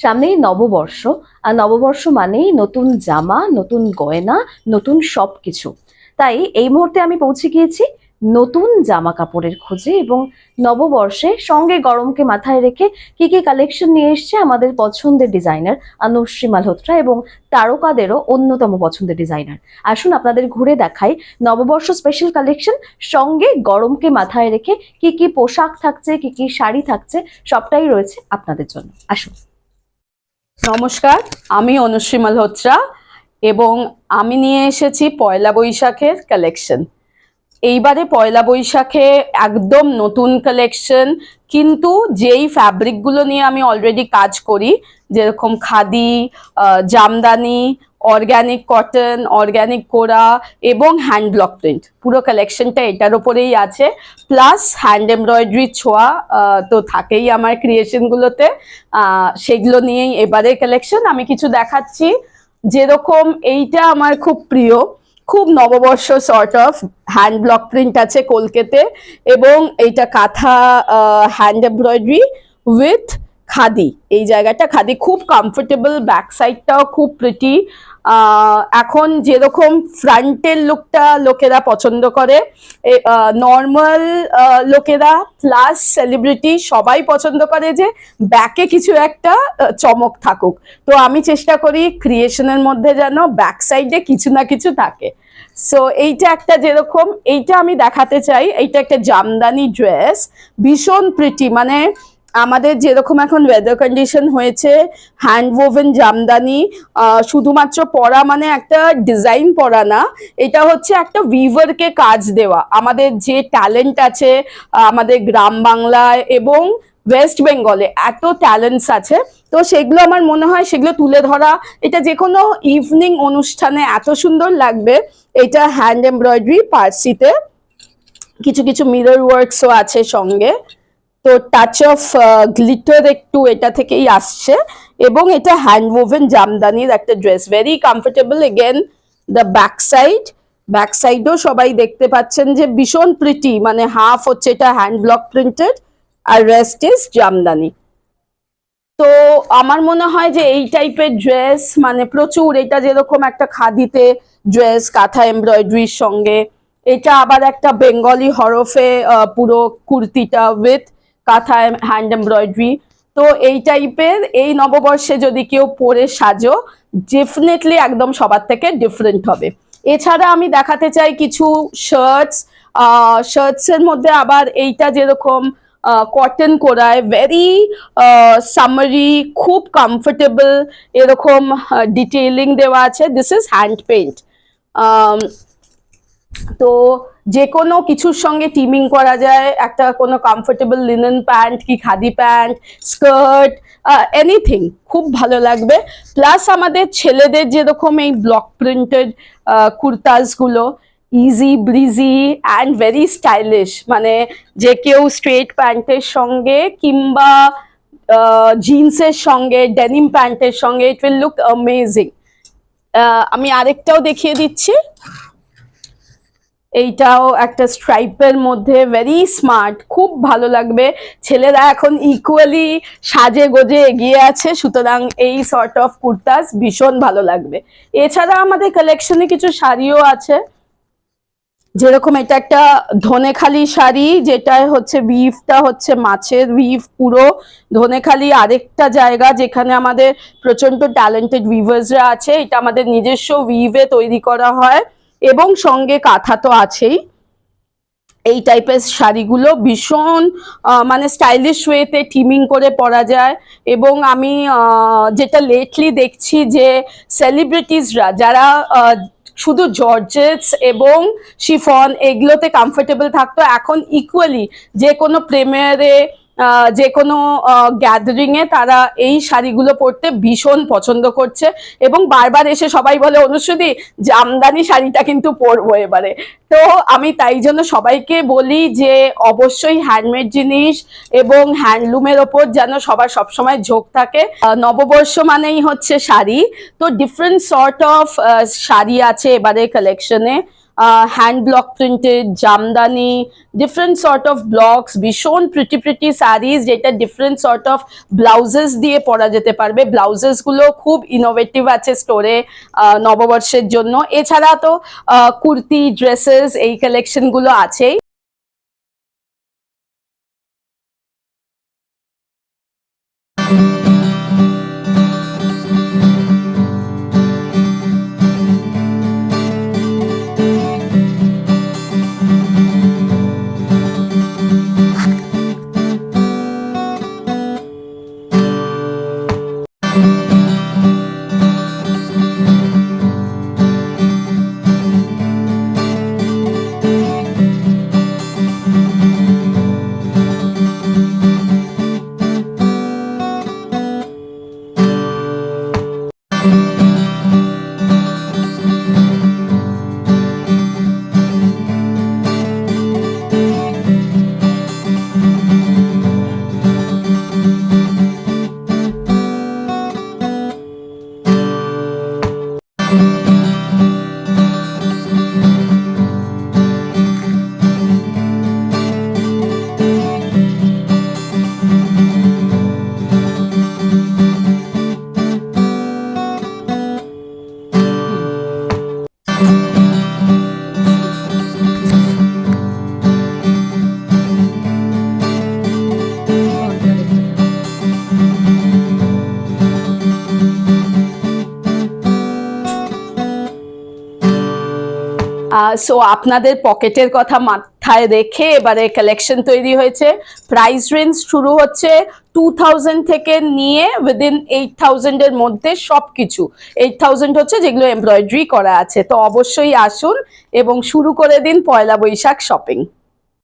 সামনেই নববর্ষ, আর নববর্ষ মানেই নতুন জামা, নতুন গয়না, নতুন সবকিছু। তাই এই মুহূর্তে আমি পৌঁছে গিয়েছি নতুন জামা কাপড়ের খোঁজে এবং নববর্ষে সঙ্গে গরমকে মাথায় রেখে কি কি কালেকশন নিয়ে এসছে আমাদের পছন্দের ডিজাইনার অনুশ্রী মালহোত্রা এবং তারকাদেরও অন্যতম পছন্দের ডিজাইনার আসুন আপনাদের ঘুরে দেখাই নববর্ষ স্পেশাল কালেকশন সঙ্গে গরমকে মাথায় রেখে কি কি পোশাক থাকছে, কি কি শাড়ি থাকছে, সবটাই রয়েছে আপনাদের জন্য। আসুন। নমস্কার, আমি অনুশ্রী মালহোত্রা এবং আমি নিয়ে এসেছি পয়লা বৈশাখের কালেকশন এইবারে পয়লা বৈশাখে একদম নতুন কালেকশন কিন্তু যেই ফ্যাব্রিকগুলো নিয়ে আমি অলরেডি কাজ করি, যেরকম khadi jamdani organic cotton organic kora এবং হ্যান্ড ব্লক প্রিন্ট পুরো কালেকশনটা এটার ওপরেই আছে। প্লাস হ্যান্ড এমব্রয়ডারি ছোঁয়া তো থাকেই আমার ক্রিয়েশনগুলোতে সেগুলো নিয়েই এবারের কালেকশন আমি কিছু দেখাচ্ছি। যেরকম এইটা আমার খুব প্রিয়, খুব নববর্ষ sort of hand block print আছে কলকেতে এবং এইটা কাঁথা হ্যান্ড এমব্রয়ডারি উইথ খাদি, এই জায়গাটা খাদি খুব কমফোর্টেবল ব্যাক সাইডটাও খুব প্রিটি এখন যেরকম ফ্রন্টের লুকটা লোকেরা পছন্দ করে নর্মাল লোকেরা প্লাস সেলিব্রিটি সবাই পছন্দ করে যে ব্যাকে কিছু একটা চমক থাকুক। তো আমি চেষ্টা করি ক্রিয়েশনের মধ্যে যেন ব্যাক সাইডে কিছু না কিছু থাকে। সো এইটা একটা যেরকম, এইটা আমি দেখাতে চাই, এইটা একটা জামদানি ড্রেস ভীষণ প্রিটি মানে আমাদের যেরকম এখন ওয়েদার কন্ডিশন হয়েছে হ্যান্ড ওভেন জামদানি শুধুমাত্র পরা মানে একটা ডিজাইন পরা না, এটা হচ্ছে একটা উইভারকে কাজ দেওয়া। আমাদের যে ট্যালেন্ট আছে, আমাদের গ্রাম বাংলায় এবং ওয়েস্ট বেঙ্গলে এত ট্যালেন্টস আছে, তো সেগুলো আমার মনে হয় সেগুলো তুলে ধরা, এটা যে কোনো ইভিনিং অনুষ্ঠানে এত সুন্দর লাগবে, এটা হ্যান্ড এমব্রয়ডারি পার্সিতে। কিছু কিছু মিরর ওয়ার্কসও আছে সঙ্গে। তো টাচ অফ গ্লিটার একটু এটা থেকেই আসছে এবং এটা হ্যান্ড ওভেন জামদানির একটা dress very comfortable again the back side back সাইডও সবাই দেখতে পাচ্ছেন যে ভীষণ প্রিটি মানে হাফ হচ্ছে এটা হ্যান্ড ব্লক প্রিন্টেড আর রেস্ট ইজ জামদানি। তো আমার মনে হয় যে এই টাইপের ড্রেস মানে প্রচুর এটা যেরকম একটা খাদিতে ড্রেস কাঁথা এমব্রয়ডারির সঙ্গে, এটা আবার একটা বেঙ্গলি হরফে পুরো কুর্তিটা উইথ কাঁথা হ্যান্ড এমব্রয়ডারি তো এই টাইপের এই নববর্ষে যদি কেউ পরে সাজো ডেফিনেটলি একদম সবার থেকে ডিফারেন্ট হবে। এছাড়া আমি দেখাতে চাই কিছু শার্টস শার্টস এর মধ্যে আবার এইটা যেরকম কটন করায় ভেরি সামারি খুব কমফোর্টেবল এরকম ডিটেইলিং দেওয়া আছে। দিস ইজ হ্যান্ড পেন্ট তো যে কোনো কিছুর সঙ্গে টিমিং করা যায়, একটা কোনো কমফোর্টেবল লিনেন প্যান্ট কি খাদি প্যান্ট স্কার্ট এনিথিং খুব ভালো লাগবে। প্লাস আমাদের ছেলেদের যেরকম এই block printed কুর্তাসগুলো easy breezy and very stylish মানে যে কেউ স্ট্রেট প্যান্টের সঙ্গে কিংবা জিন্সের সঙ্গে ডেনিম প্যান্টের সঙ্গে ইট উইল লুক অ্যামেজিং আমি আরেকটাও দেখিয়ে দিচ্ছি। এইটাও একটা স্ট্রাইপের মধ্যে ভেরি স্মার্ট খুব ভালো লাগবে। ছেলেরা এখন ইকুয়ালি সাজে গোজে এগিয়ে আছে, সুতরাং এই সর্ট অফ কুর্তাস ভীষণ ভালো লাগবে। এছাড়া আমাদের কালেকশনে কিছু শাড়িও আছে। যেরকম এটা একটা ধনেখালি শাড়ি যেটা হচ্ছে উইভটা হচ্ছে মাছের উইভ পুরো। ধনেখালি আরেকটা জায়গা যেখানে আমাদের প্রচণ্ড ট্যালেন্টেড উইভার্সরা আছে। এটা আমাদের নিজস্ব উইভে তৈরি করা হয়। এবং সঙ্গে কাঁথা তো আছেই। এই টাইপের শাড়িগুলো ভীষণ মানে স্টাইলিশ ওয়েতে টিমিং করে পরা যায় এবং আমি যেটা লেটলি দেখছি যে সেলিব্রিটিসরা যারা শুধু জর্জেটস এবং শিফন এগুলোতে কমফোর্টেবল থাকতো, এখন ইকুয়ালি যে কোনো প্রেমিয়ারে যে কোনো গ্যাদারিং এ তারা এই শাড়িগুলো পরতে ভীষণ পছন্দ করছে এবং বারবার এসে সবাই বলে, অনুশ্রুতি জামদানি শাড়িটা কিন্তু পরবো এবারে। তো আমি তাই জন্য সবাইকে বলি যে, অবশ্যই হ্যান্ডমেড জিনিস এবং হ্যান্ডলুমের ওপর যেন সবার সবসময় ঝোঁক থাকে। নববর্ষ মানেই হচ্ছে শাড়ি। তো ডিফারেন্ট সর্ট অফ শাড়ি আছে এবারে কালেকশনে hand block printed jamdani different sort of blocks ভীষণ প্রিটি প্রিটি শাড়িজ যেটা ডিফারেন্ট সর্ট অফ ব্লাউজেস দিয়ে পরা যেতে পারবে। ব্লাউজেসগুলো খুব ইনোভেটিভ আছে স্টোরে নববর্ষের জন্য। এছাড়া তো কুর্তি ড্রেসেস এই কালেকশনগুলো আছেই সো আপনাদের পকেটের কথা মাথায় রেখে এবারে কালেকশন তৈরি হয়েছে। প্রাইস রেঞ্জ শুরু হচ্ছে টু থাউজেন্ড থেকে নিয়ে উইদিন এইট থাউজেন্ডের মধ্যে সব কিছু এইট থাউজেন্ড হচ্ছে যেগুলো এমব্রয়ডারি করা আছে। তো অবশ্যই আসুন এবং শুরু করে দিন পয়লা বৈশাখ শপিং